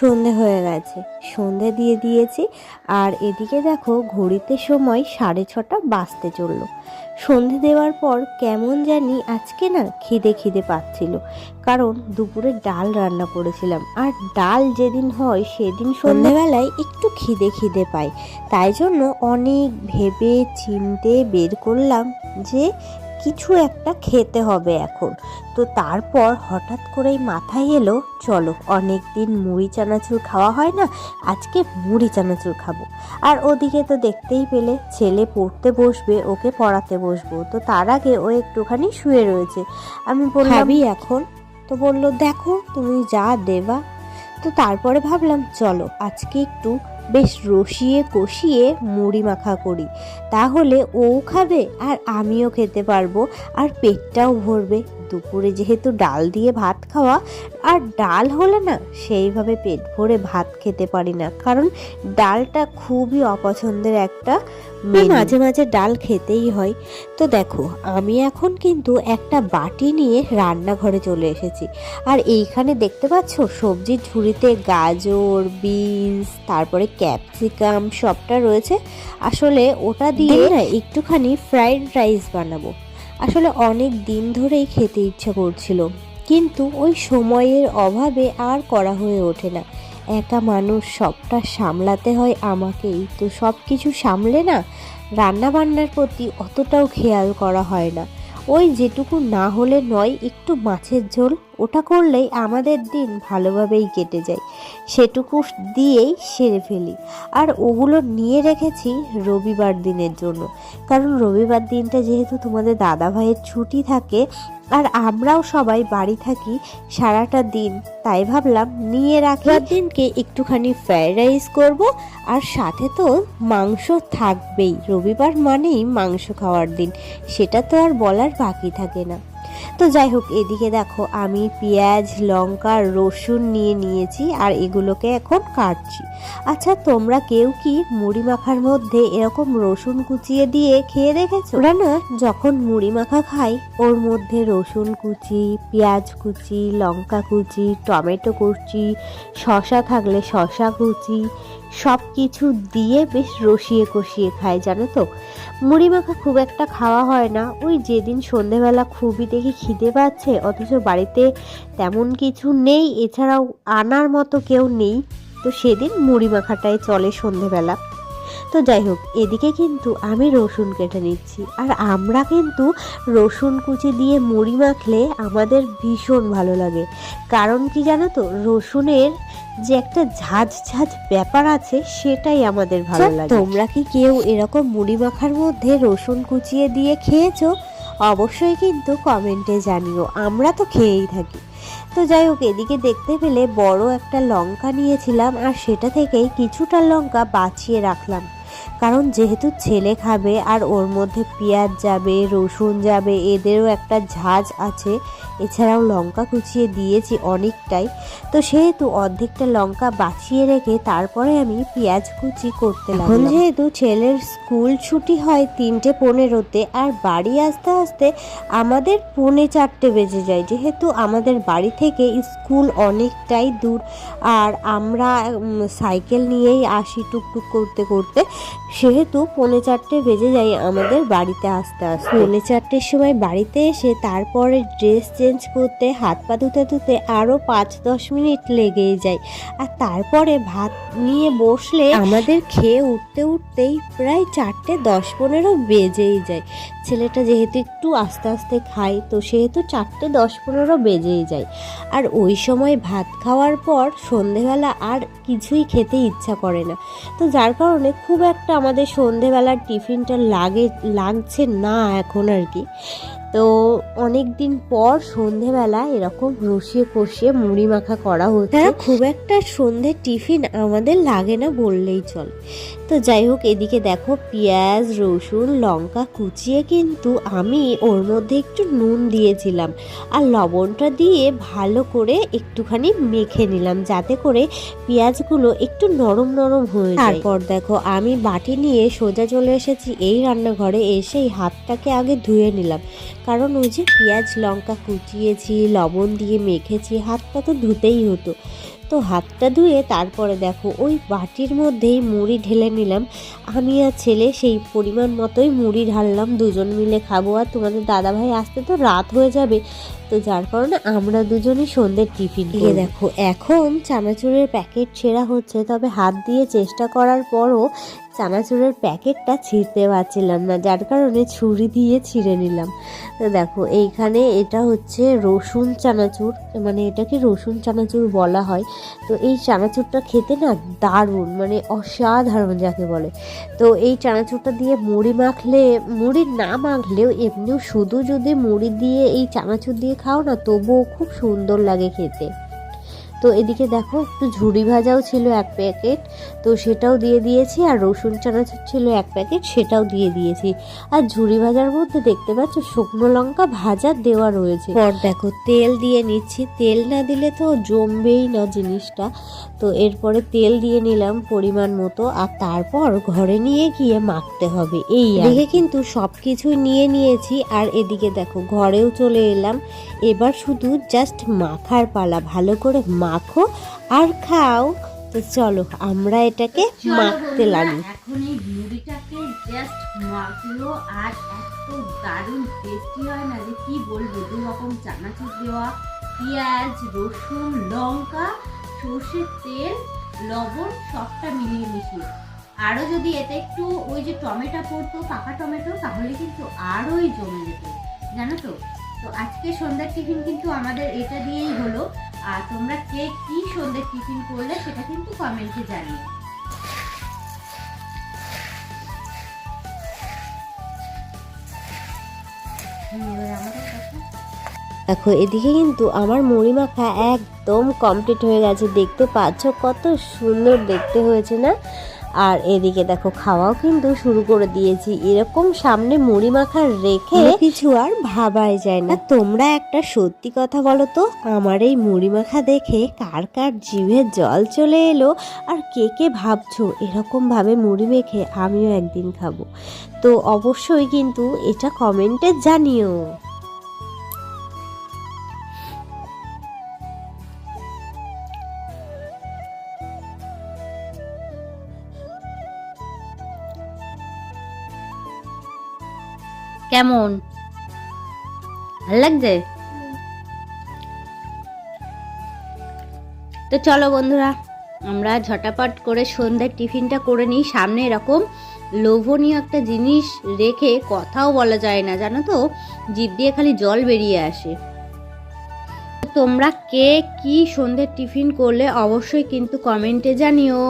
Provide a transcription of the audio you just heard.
সন্ধে হয়ে গেছে। সন্ধে দিয়ে দিয়েছি আর এদিকে দেখো ঘড়িতে সময় সাড়ে ছটা বাজতে চলল। সন্ধে দেওয়ার পর কেমন জানি আজকে না খিদে খিদে পাচ্ছিল। কারণ দুপুরে ডাল রান্না করেছিলাম। আর ডাল যেদিন হয় সেদিন সন্ধেবেলায় একটু খিদে খিদে পাই তাই জন্য অনেক ভেবে চিনতে বের করলাম যে কিছু একটা খেতে হবে এখন। তো তারপর হঠাৎ করেই মাথায় এলো চলো অনেক দিন মুড়ি চানাচুর খাওয়া হয় না আজকে মুড়ি চানাচুর খাব। আর ওদিকে তো দেখতেই পেলে ছেলে পড়তে বসবে ওকে পড়াতে বসবো। তো তার আগে ও একটুখানি শুয়ে রয়েছে। আমি বললাম এখন? তো বলল দেখো তুমি যা দেবা। তো তারপরে ভাবলাম চলো আজকে একটু বেশ রসিয়ে কষিয়ে মুড়ি মাখা করি। তাহলে ও খাবে আর আমিও খেতে পারব, আর পেটটাও ভরবে। দুপুরে যেহেতু ডাল দিয়ে ভাত খাওয়া আর ডাল হলে না সেইভাবে পেট ভরে ভাত খেতে পারি না। কারণ ডালটা খুবই অপছন্দের একটা। মাঝে মাঝে ডাল খেতেই হয়। তো দেখো আমি এখন কিন্তু একটা বাটি নিয়ে রান্নাঘরে চলে এসেছি। আর এইখানে দেখতে পাচ্ছ সবজির ঝুড়িতে গাজর বিনস তারপরে ক্যাপসিকাম সবটা রয়েছে। আসলে ওটা দিয়ে না একটুখানি ফ্রাইড রাইস বানাবো। আসলে অনেক দিন ধরেই খেতে ইচ্ছা করছিল। কিন্তু ওই সময়ের অভাবে আর করা হয়ে ওঠে না। একা মানুষ সবটা সামলাতে হয় আমাকেই। তো সব কিছু সামলে না রান্নাবান্নার প্রতি অতটাও খেয়াল করা হয় না। ওই যেটুকু না হলে নয়, একটু মাছের ঝোল ওটা করলেই আমাদের দিন ভালোভাবেই কেটে যায়। সেটুকু দিয়েই সেরে ফেলি। আর ওগুলো নিয়ে রেখেছি রবিবার দিনের জন্য। কারণ রবিবার দিনটা যেহেতু তোমাদের দাদা ভাইয়ের ছুটি থাকে, আর আমরাও সবাই বাড়ি থাকি সারাটা দিন, তাই ভাবলাম নিয়ে রাখার দিনকে একটুখানি ফ্রাইড রাইস করব, আর সাথে তো মাংস থাকবেই। রবিবার মানেই মাংস খাওয়ার দিন। সেটা তো আর বলার বাকি থাকে না। তো যাই হোক, এদিকে দেখো আমি পেঁয়াজ, লঙ্কা, রসুন নিয়ে নিয়েছি আর এগুলোকে এখন কাটছি। আচ্ছা তোমরা কেউ কি মুড়ি মাখার মধ্যে এরকম রসুন কুচিয়ে দিয়ে খেয়ে দেখেছ? ওরা না যখন মুড়ি মাখা খাই ওর মধ্যে রসুন কুচি, পেঁয়াজ কুচি, লঙ্কা কুচি, টমেটো কুচি শশা থাকলে শশা কুচি সব কিছু দিয়ে বেশ রসিয়ে কষিয়ে খায়, জানো তো? মুড়ি মাখা খুব একটা খাওয়া হয় না। ওই যেদিন সন্ধেবেলা খুবই দেখি খিদে পাচ্ছে অথচ বাড়িতে তেমন কিছু নেই এছাড়াও আনার মতো কেউ নেই। তো সেদিন মুড়ি মাখাটাই চলে সন্ধেবেলা। তো যাই হোক এদিকে কিন্তু আমি রসুন কেটে নিচ্ছি। আর আমরা কিন্তু রসুন কুচি দিয়ে মুড়ি মাখলে আমাদের ভীষণ ভালো লাগে। কারণ কি জানো তো রসুনের যে একটা ঝাঁঝ ঝাঁঝ ব্যাপার আছে সেটাই আমাদের ভালো লাগে। তোমরা কি কেউ এরকম মুড়ি মাখার মধ্যে রসুন কুচিয়ে দিয়ে খেয়েছো? অবশ্যই কিন্তু কমেন্টে জানিও, আমরা তো খেয়েই থাকি। তো যাই হোক এদিকে দেখতে পেলে বড় একটা লঙ্কা নিয়েছিলাম আর সেটা থেকেই কিছুটা লঙ্কা বাঁচিয়ে রাখলাম। কারণ যেহেতু ছেলে খাবে আর ওর মধ্যে পেঁয়াজ যাবে রসুন যাবে এদেরও একটা ঝাঁজ আছে। এছাড়াও লঙ্কা কুচিয়ে দিয়েছি অনেকটাই। তো সেহেতু অর্ধেকটা লঙ্কা বাঁচিয়ে রেখে তারপরে আমি পেঁয়াজ কুচি করতে লাগলাম। যেহেতু ছেলের স্কুল ছুটি হয় তিনটে পনেরোতে আর বাড়ি আসতে আসতে আমাদের পৌনে চারটে বেজে যায়। যেহেতু আমাদের বাড়ি থেকে স্কুল অনেকটাই দূর। আর আমরা সাইকেল নিয়েই আসি টুকটুক করতে করতে। সেহেতু পৌনে চারটে বেজে যায় আমাদের বাড়িতে আসতে আসতে। পৌনে চারটের সময় বাড়িতে এসে তারপরে ড্রেস চেঞ্জ করতে হাত পা ধুতে ধুতে আরও পাঁচ দশ মিনিট লেগেই যায়। আর তারপরে ভাত নিয়ে বসলে আমাদের খেয়ে উঠতে উঠতেই প্রায় চারটে দশ পনেরো বেজেই যায়। ছেলেটা যেহেতু একটু আস্তে আস্তে খায়, তো সেহেতু চারটে দশ পনেরো বেজেই যায়। আর ওই সময় ভাত খাওয়ার পর সন্ধেবেলা আর কিছুই খেতে ইচ্ছা করে না। তো যার কারণে খুব একটা আমাদের সন্ধেবেলার টিফিনটা লাগে, লাগছে না এখন আর কি। তো অনেক দিন পর সন্ধেবেলা এরকম রসিয়ে কষিয়ে মুড়ি মাখা করা হচ্ছে। খুব একটা সন্ধে টিফিন আমাদের লাগে না বললেই চল। তো যাই হোক এদিকে দেখো পেঁয়াজ রসুন লঙ্কা কুচিয়ে কিন্তু আমি ওর মধ্যে একটু নুন দিয়েছিলাম। আর লবণটা দিয়ে ভালো করে একটুখানি মেখে নিলাম যাতে করে পেঁয়াজগুলো একটু নরম নরম হয়ে তারপর দেখো আমি বাটি নিয়ে সোজা চলে এসেছি এই রান্নাঘরে এসেই হাতটাকে আগে ধুয়ে নিলাম। কারণ ওই যে পেঁয়াজ লঙ্কা কুচিয়েছি লবণ দিয়ে মেখেছি হাতটা তো ধুতেই হতো। তো হাতটা ধুয়ে তারপরে দেখো ওই বাটির মধ্যেই মুড়ি ঢেলে নিলাম। আমি আর ছেলে সেই পরিমাণ মতোই মুড়ি ঢাললাম দুজন মিলে খাব। আর তোমাদের দাদাভাই আসতে তো রাত হয়ে যাবে তো যার কারণে আমরা দুজনই সন্ধ্যের টিফিন দিয়ে দেখো এখন চানাচুরের প্যাকেট ছেঁড়া হচ্ছে তবে হাত দিয়ে চেষ্টা করার পরও চানাচুরের প্যাকেটটা ছিঁড়তে পারছিলাম না যার কারণে ছুরি দিয়ে ছিঁড়ে নিলাম। তো দেখো এইখানে এটা হচ্ছে রসুন চানাচুর মানে এটাকে রসুন চানাচুর বলা হয়। তো এই চানাচুরটা খেতে না দারুণ মানে অসাধারণ যাকে বলে। তো এই চানাচুরটা দিয়ে মুড়ি মাখলে মুড়ি না মাখলেও এমনিও শুধু যদি মুড়ি দিয়ে এই চানাচুর দিয়ে খাও না, তবুও খুব সুন্দর লাগে খেতে। তো এদিকে দেখো, একটু ঝুড়ি ভাজাও ছিল এক প্যাকেট। তো সেটাও দিয়ে দিয়েছি, আর রসুন চানাচুর ছিল এক প্যাকেট, সেটাও দিয়ে দিয়েছি। আর ঝুড়ি ভাজার মধ্যে দেখতে পাচ্ছ, শুকনো লঙ্কা ভাজা দেওয়া রয়েছে। পর দেখো, তেল দিয়ে নিচ্ছি। তেল না দিলে তো জমবেই না জিনিসটা। তো এরপরে তেল দিয়ে নিলাম পরিমাণ মতো, আর তারপর ঘরে নিয়ে গিয়ে মাখতে হবে। এই এদিকে কিন্তু সব কিছুই নিয়ে নিয়েছি, আর এদিকে দেখো, ঘরেও চলে এলাম। এবার শুধু জাস্ট মাখার পালা, ভালো করে মাখো আর খাও। তো চলো আমরা এটাকে মাখতে লাগি। এখন এই মুড়িটাকে জাস্ট মাখলো আর এত দারুণ টেস্টি হয় না যে কি বলব দু রকম চানাচুর দেওয়া পেঁয়াজ রসুন লঙ্কা সর্ষের তেল লবণ সবটা মিলিয়ে মিশিয়ে। আরও যদি এতে একটু ওই যে টমেটো পড়তো পাকা টমেটো তাহলে কিন্তু আরোই জমে যেত জানো তো? তো আজকে সন্ধ্যার টিফিন কিন্তু আমাদের এটা দিয়েই হলো। আর তোমরা কে কি সন্ধ্যে টিফিন করলে সেটা কিন্তু কমেন্টে কথা দেখো, এদিকে কিন্তু আমার মুড়ি মাখা একদম কমপ্লিট হয়ে গেছে। দেখতে পাচ্ছ কত সুন্দর দেখতে হয়েছে না? আর এদিকে দেখো খাওয়াও কিন্তু শুরু করে দিয়েছি। এরকম সামনে মুড়ি মাখা রেখে কিছু আর ভাবাই যায় না। তোমরা একটা সত্যি কথা বলো তো আমার এই মুড়ি মাখা দেখে কার কার জিভে জল চলে এলো আর কে কে ভাবছ এরকম ভাবে মুড়ি মেখে আমিও একদিন খাব। তো অবশ্যই কিন্তু এটা কমেন্টে জানিও। কেমন? ভালো লাগছে? তো চলো বন্ধুরা, আমরা ঝটাপট করে সন্ধ্যার টিফিনটা করে নিই। সামনে এরকম লোভনীয় একটা জিনিস রেখে কথাও বলা যায় না, জানো তো? জিভ দিয়ে খালি জল বেরিয়ে আসে। তোমরা কে কি সন্ধ্যের টিফিন করলে অবশ্যই কিন্তু কমেন্টে জানিও।